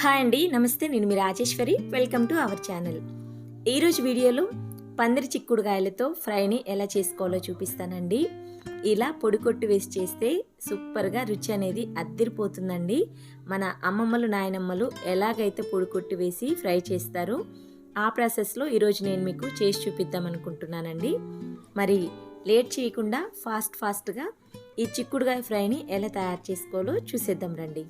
Hi అండి నమస్తే నేను మీ Rajeshwari. Welcome to our channel ఈరోజు వీడియోలో పందిరి చిక్కుడుగాయలతో ఫ్రైని ఎలా చేసుకోవాలో చూపిస్తానండి. ఇలా పొడి కొట్టి వేసి చేస్తే సూపర్గా రుచి అనేది అద్దరిపోతుందండి. మన అమ్మమ్మలు నాయనమ్మలు ఎలాగైతే పొడి కొట్టి వేసి ఫ్రై చేస్తారో ఆ ప్రాసెస్లో ఈరోజు నేను మీకు చేసి చూపిద్దాం అనుకుంటున్నానండి. మరి లేట్ చేయకుండా ఫాస్ట్ ఫాస్ట్గా ఈ చిక్కుడుకాయ ఫ్రైని ఎలా తయారు చేసుకోవాలో చూసేద్దాం రండి.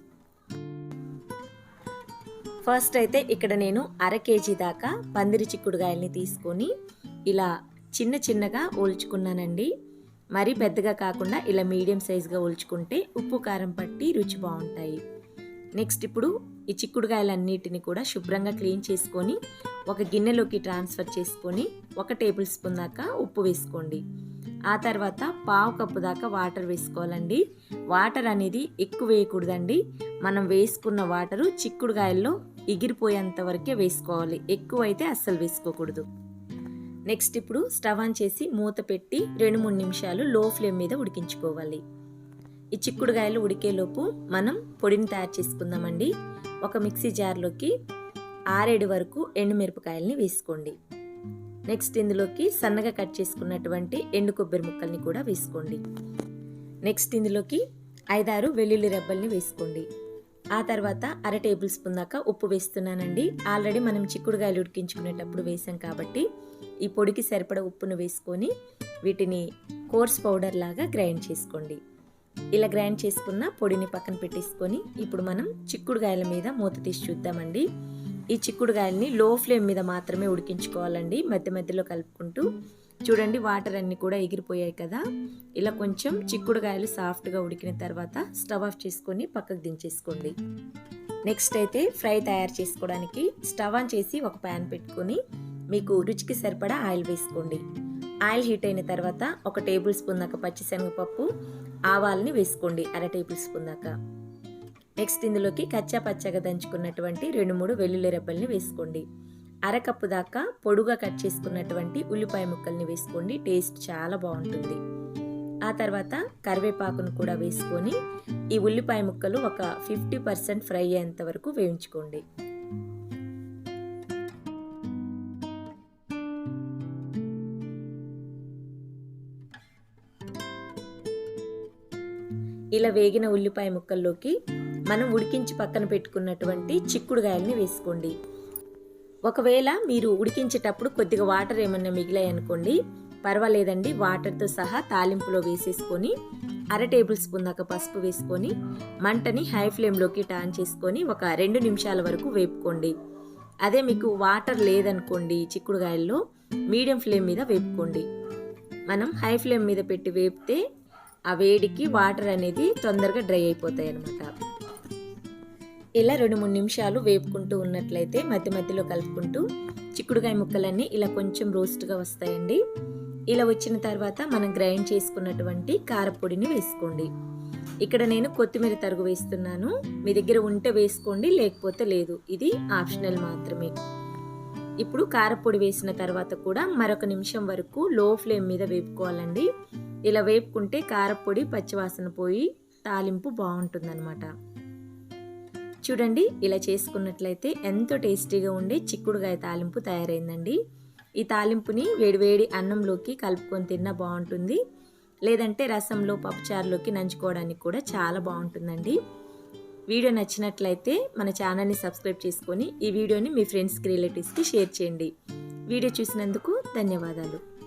ఫస్ట్ అయితే ఇక్కడ నేను అర కేజీ దాకా పందిరి చిక్కుడుకాయల్ని తీసుకొని ఇలా చిన్న చిన్నగా ఓల్చుకున్నానండి మరీ పెద్దగా కాకుండా ఇలా మీడియం సైజుగా ఓల్చుకుంటే ఉప్పు కారం పట్టి రుచి బాగుంటాయి. నెక్స్ట్ ఇప్పుడు ఈ చిక్కుడుగాయలన్నిటిని కూడా శుభ్రంగా క్లీన్ చేసుకొని ఒక గిన్నెలోకి ట్రాన్స్ఫర్ చేసుకొని ఒక టేబుల్ స్పూన్ దాకా ఉప్పు వేసుకోండి. ఆ తర్వాత పావు కప్పు దాకా వాటర్ వేసుకోవాలండి. వాటర్ అనేది ఎక్కువ వేయకూడదండి. మనం వేసుకున్న వాటరు చిక్కుడుగాయల్లో ఎగిరిపోయేంత వరకే వేసుకోవాలి. ఎక్కువ అయితే అస్సలు వేసుకోకూడదు. నెక్స్ట్ ఇప్పుడు స్టవ్ ఆన్ చేసి మూత పెట్టి రెండు మూడు నిమిషాలు లో ఫ్లేమ్ మీద ఉడికించుకోవాలి. ఈ చిక్కుడుగాయలు ఉడికేలోపు మనం పొడిని తయారు చేసుకుందామండి. ఒక మిక్సీ జార్లోకి ఆరేడు వరకు ఎండుమిరపకాయల్ని వేసుకోండి. నెక్స్ట్ ఇందులోకి సన్నగా కట్ చేసుకున్నటువంటి ఎండు కొబ్బరి ముక్కల్ని కూడా వేసుకోండి. నెక్స్ట్ ఇందులోకి ఐదారు వెల్లుల్లి రెబ్బల్ని వేసుకోండి. ఆ తర్వాత అర టేబుల్ స్పూన్ దాకా ఉప్పు వేస్తున్నానండి. ఆల్రెడీ మనం చిక్కుడుగాయలు ఉడికించుకునేటప్పుడు వేసాం కాబట్టి ఈ పొడికి సరిపడ ఉప్పును వేసుకొని వీటిని కోర్స్ పౌడర్ లాగా గ్రైండ్ చేసుకోండి. ఇలా గ్రైండ్ చేసుకున్న పొడిని పక్కన పెట్టేసుకొని ఇప్పుడు మనం చిక్కుడుగాయల మీద మూత తీసి చూద్దామండి. ఈ చిక్కుడుగాయల్ని లో ఫ్లేమ్ మీద మాత్రమే ఉడికించుకోవాలండి. మధ్య మధ్యలో కలుపుకుంటూ చూడండి వాటర్ అన్నీ కూడా ఎగిరిపోయాయి కదా. ఇలా కొంచెం చిక్కుడుగాయలు సాఫ్ట్గా ఉడికిన తర్వాత స్టవ్ ఆఫ్ చేసుకొని పక్కకు దించేసుకోండి. నెక్స్ట్ అయితే ఫ్రై తయారు చేసుకోవడానికి స్టవ్ ఆన్ చేసి ఒక ప్యాన్ పెట్టుకొని మీకు రుచికి సరిపడా ఆయిల్ వేసుకోండి. ఆయిల్ హీట్ అయిన తర్వాత ఒక టేబుల్ స్పూన్ దాకా పచ్చిశనగపప్పు ఆవాల్ని వేసుకోండి అర టేబుల్ స్పూన్ దాకా. నెక్స్ట్ ఇందులోకి కచ్చా పచ్చగా దంచుకున్నటువంటి రెండు మూడు వెల్లుల్లి రెబ్బల్ని వేసుకోండి. అరకప్పు దాకా పొడుగా కట్ చేసుకున్నటువంటి ఉల్లిపాయ ముక్కల్ని వేసుకోండి. టేస్ట్ చాలా బాగుంటుంది. ఆ తర్వాత కరివేపాకును కూడా వేసుకొని ఈ ఉల్లిపాయ ముక్కలు ఒక ఫిఫ్టీ పర్సెంట్ ఫ్రై అయ్యేంత వరకు వేయించుకోండి. ఇలా వేగిన ఉల్లిపాయ ముక్కల్లోకి మనం ఉడికించి పక్కన పెట్టుకున్నటువంటి చిక్కుడుగాయల్ని వేసుకోండి. ఒకవేళ మీరు ఉడికించేటప్పుడు కొద్దిగా వాటర్ ఏమన్నా మిగిలాయి అనుకోండి పర్వాలేదండి. వాటర్తో సహా తాలింపులో వేసేసుకొని అర టేబుల్ స్పూన్ దాకా పసుపు వేసుకొని మంటని హై ఫ్లేమ్లోకి టర్న్ చేసుకొని ఒక రెండు నిమిషాల వరకు వేపుకోండి. అదే మీకు వాటర్ లేదనుకోండి చిక్కుడుగాయల్లో మీడియం ఫ్లేమ్ మీద వేపుకోండి. మనం హై ఫ్లేమ్ మీద పెట్టి వేపితే ఆ వేడికి వాటర్ అనేది తొందరగా డ్రై అయిపోతాయి అన్నమాట ఇలా రెండు మూడు నిమిషాలు వేపుకుంటూ ఉన్నట్లయితే మధ్య మధ్యలో కలుపుకుంటూ చిక్కుడుకాయ ముక్కలన్నీ ఇలా కొంచెం రోస్ట్గా వస్తాయండి. ఇలా వచ్చిన తర్వాత మనం గ్రైండ్ చేసుకున్నటువంటి కారపొడిని వేసుకోండి. ఇక్కడ నేను కొత్తిమీర తరుగు వేస్తున్నాను. మీ దగ్గర ఉంటే వేసుకోండి లేకపోతే లేదు. ఇది ఆప్షనల్ మాత్రమే. ఇప్పుడు కారపొడి వేసిన తర్వాత కూడా మరొక నిమిషం వరకు లో ఫ్లేమ్ మీద వేపుకోవాలండి. ఇలా వేపుకుంటే కారపొడి పచ్చివాసన పోయి తాలింపు బాగుంటుందన్నమాట. చూడండి ఇలా చేసుకున్నట్లయితే ఎంతో టేస్టీగా ఉండే చిక్కుడుగాయ తాలింపు తయారైందండి. ఈ తాలింపుని వేడివేడి అన్నంలోకి కలుపుకొని తిన్నా బాగుంటుంది. లేదంటే రసంలో పప్పుచారులోకి నంచుకోవడానికి కూడా చాలా బాగుంటుందండి. వీడియో నచ్చినట్లయితే మన ఛానల్ని సబ్స్క్రైబ్ చేసుకొని ఈ వీడియోని మీ ఫ్రెండ్స్కి రిలేటివ్స్కి షేర్ చేయండి. వీడియో చూసినందుకు ధన్యవాదాలు.